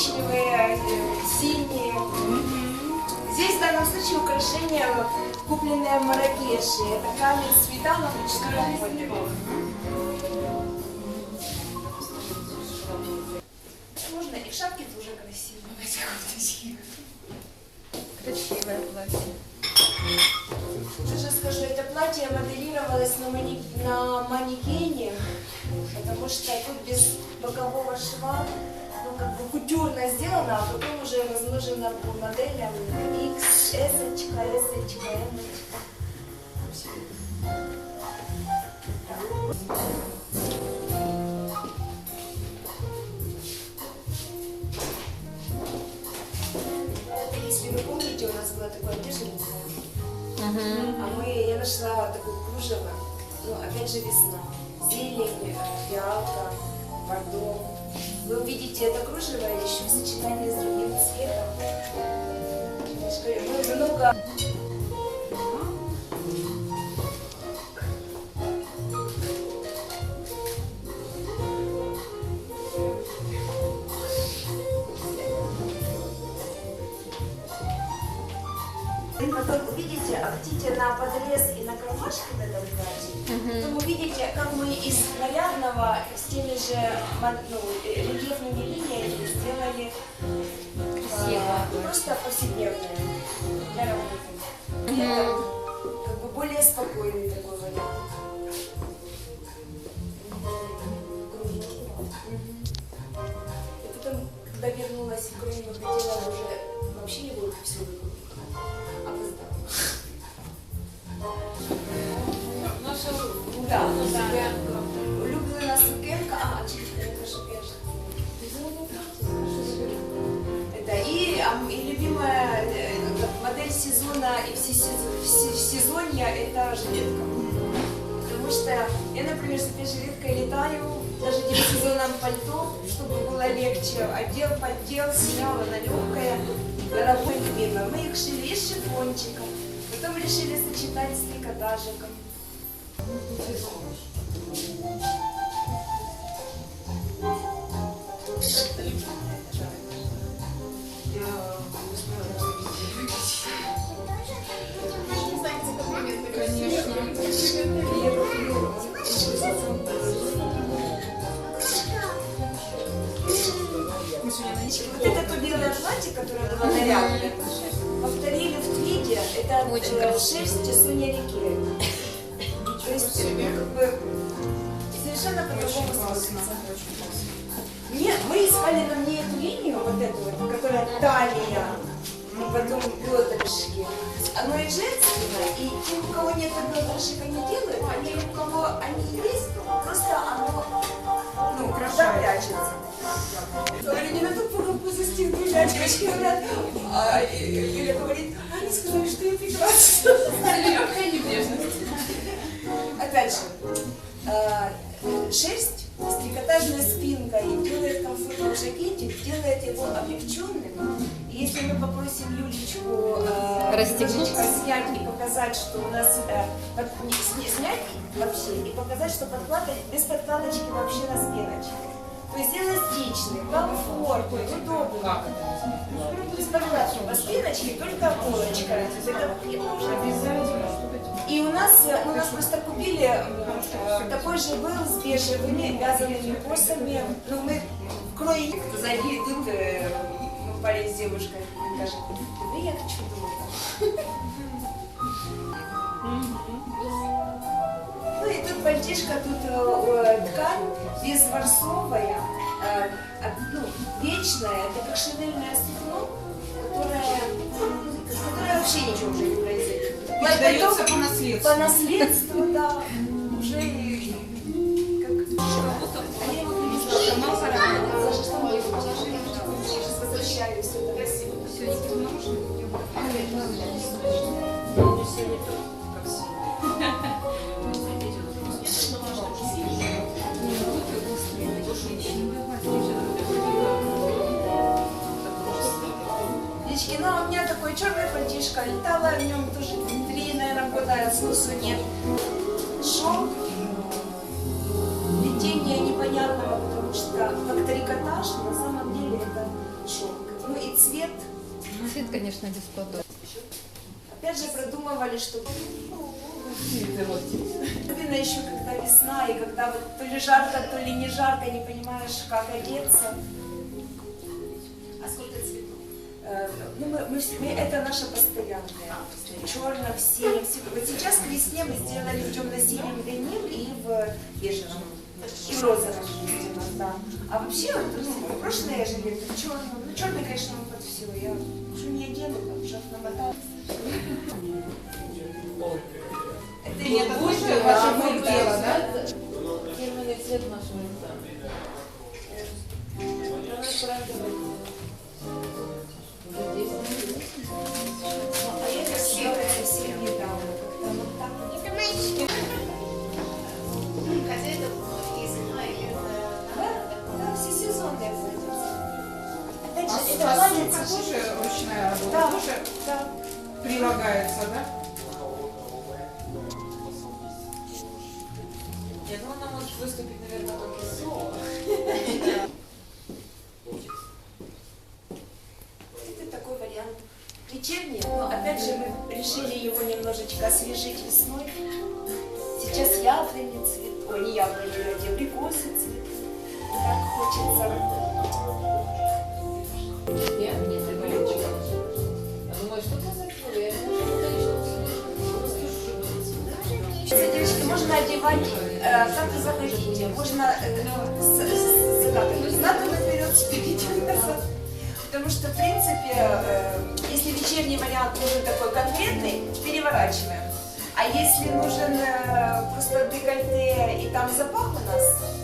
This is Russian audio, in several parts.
коричневые, синие. Здесь в данном случае украшения, купленные в Маракеше. Это камень с металлом и Можно и в шапке тоже красиво. Красивое платье. Даже скажу, это платье моделировалось на, мани- на манекене, потому что тут без бокового шва, как бы кутюрно сделано, а потом уже размножено по моделям X, S, S, M. Если вы помните, у нас была такая беженка, а мы, я нашла такое кружево, ну, опять же, весна. Зелень, э, фиалка, бордо. Вы увидите это кружево еще в сочетании с другим цветом. Мы много... И потом увидите, а хотите кармашке в этом платье, потом увидите, как мы из нарядного с теми же ну, рельефными линиями сделали а, просто повседневное для работы. И это как бы более спокойный такой вариант. И потом, когда вернулась в Украину, хотела уже вообще его все сезона и все, все, сезонья это жилетка. Потому что я, например, с этой жилеткой летаю, даже в сезонном пальто, чтобы было легче. Одел, поддел, снял, она легкая, дорогой любимая. Мы их шили из шифончика, потом решили сочетать с трикотажиком. Вот это то белое платье, которое было нарядное, повторили в твиде, это Очень э, шерсть Соня Реке. То есть, как бы, совершенно по-другому смотрится. Нет, мы искали на мне эту линию, вот эту вот, которая талия, потом бедрышки. Оно и женственное, и те, у кого нет бедрышек, они делают, а те, у кого они есть, просто оно ну, куда прячется. Говорю, не на ту застегнули, а девочки говорят, а Юля говорит, они сказали, что я прекрасна. легкая небрежность. Опять же, э, шерсть с трикотажной спинкой делает комфортный жакетик, делает его облегченным. И если мы попросим Юлечку э, снять и показать, что у нас э, под- не, сня- снять вообще и показать, что подкладка без подкладочки вообще на спиночке. То есть эластичный, комфортный, удобный. Без подкладки по спиночке, только полочка. Это и у нас, э, у нас просто купили э, такой же был с бежевыми вязаными косами. Ну, мы кроем. Сзади идут э, ну, парень с девушкой. Кажет, ну я хочу дома. Пальтишка, тут э, ткань безворсовая, э, ну, вечная, это как шинельное сукно, которое, которое вообще ничего уже не произойдет. Передается по наследству. по наследству, да, уже и меня такой черный пальтишко, летала в нем тоже три, наверное, года смысла нет. Шелк, плетение непонятного, потому что как трикотаж, на самом деле это Цвет, конечно, бесподобный. Опять же продумывали, что особенно еще когда весна, и когда вот то ли жарко, то ли не жарко, не понимаешь, как одеться. Ну, мы, мы мы- это наша постоянная. В синем. все- Вот сейчас к весне мы сделали в темно-синем винил и в бежевом. И в розовом есть у нас, да. А вообще, вот, ну, прошлое жилет в черном. Ну, черный, конечно, мы под все. Я уже не одену, там, шаг намотала. Это тоже тоже ваше рук дело, да? Фирменный цвет нашего лица. А это тоже ручная работа? Да. Да. прилагается, да? Нет, ну она может выступить, наверное, только соло. Это такой вариант. Вечерний, но опять же мы решили его немножечко освежить весной. Сейчас яблони цветут, ой, не яблони, а абрикосы цветут. Так хочется. Я? Болельщик. Я думаю, что ты закрыла? Девочки, можно одевать, э, как вы захотите. Можно э, с, с, закатывать назад и наперед, спереди назад. Потому что, в принципе, э, если вечерний вариант нужен такой конкретный, переворачиваем. А если нужен э, просто декольте и там запах у нас,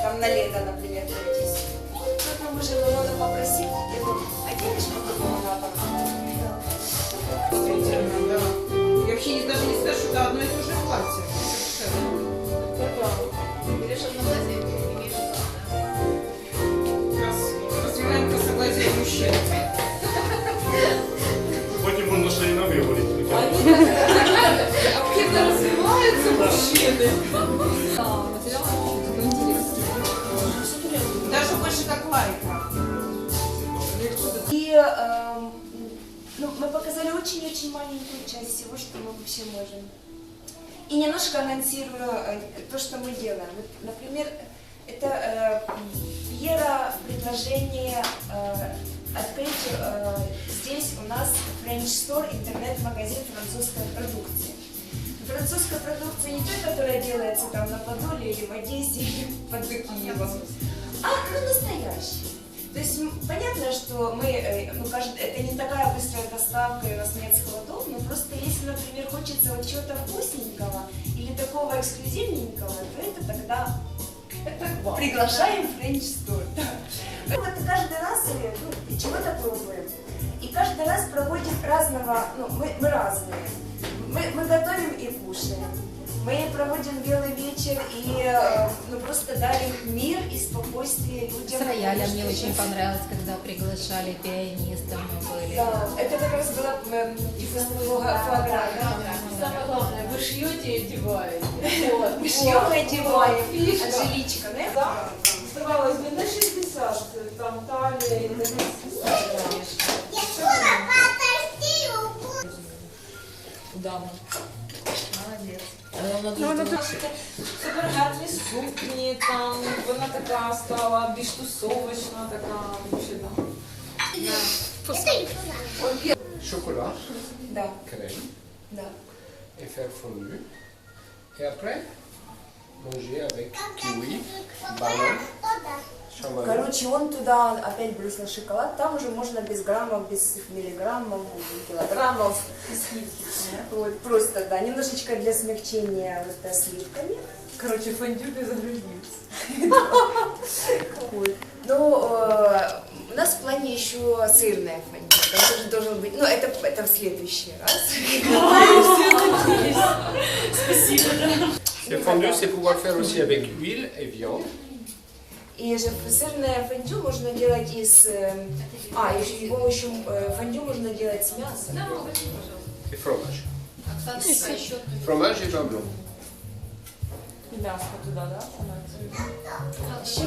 там на лето, например, пройтись, то мы можем надо попросить, я говорю, оденешь по-другому Действительно, да. Я вообще даже не скажу, что одно и то же платье. Даже больше как лайка. И эм, ну, мы показали очень-очень маленькую часть всего, что мы вообще можем. И немножко анонсирую э, то, что мы делаем. Вот, например, это э, Пьера предложение э, открыть э, здесь у нас French Store, интернет-магазин французской продукции. Французская продукция не та, которая делается там на Подоле или в Одессе или под Киевом, а ну, настоящая. То есть понятно, что мы, э, ну, кажд- это не такая быстрая доставка, и у нас нет складов, но просто если, например, хочется вот чего-то вкусненького или такого эксклюзивненького, то это тогда приглашаем в Store. да. Ну, вот каждый раз э, ну, чего-то пробуем. И каждый раз проводим разного, ну, мы, мы разные. Мы, мы готовим и кушаем. Мы проводим белый вечер и э, ну, просто дарим мир и спокойствие людям. С потому мне очень понравилось, когда приглашали пианистов, мы были. Да, это как раз была э, фуа- фуагра, да. Самое главное, вы шьете и одеваете. Вот. Мы шьем и одеваем. Анжеличка, да? Да, оставалось не на 60, там талия и на Да. Молодец. Вона дуже супергарні сукні, там вона така стала більш тусовочна, така вообще да. chocolat, Да, crème да. et faire fondu. Et après, manger avec kiwi, banane, Chamallow. Короче, он туда опять бросил шоколад, там уже можно без граммов, без миллиграммов, килограммов. Вот, просто, да, немножечко для смягчения вот сливками. Короче, фондю без. Вот. Ну, э, у нас в плане еще сырная фондю. Там тоже должен быть, ну, это, это в следующий раз. Le fondu, c'est pouvoir faire aussi avec huile et viande. И же сырное фондю можно делать из... э, А, еще, его еще э, фондю можно делать с мясом. Et fromage. Оксана, по счету. Fromage et vin blanc. Мяско туда, да?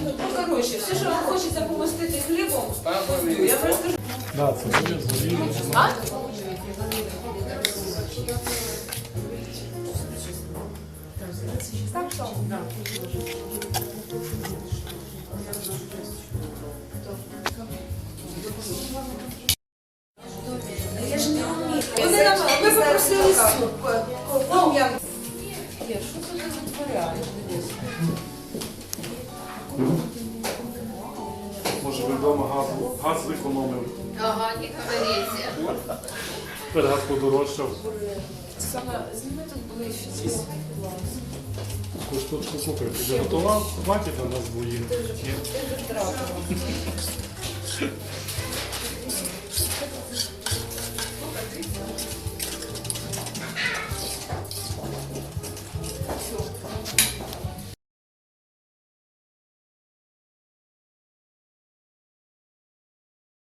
Ну, короче, все, що вам хочеться помастити хлібом, я просто Да, це буде. А? Я ж не вмію. Вони нам ми попросили суп. Пом'ян. Ір, що ти тут витворяєш? Може ви вдома газ, газ викономив, Ага, не говорите. тепер газ подорожчав. Саме, зніми тут ближче. Кусочку кухарь приготовал. Хватит у нас будет. Ты же, ты же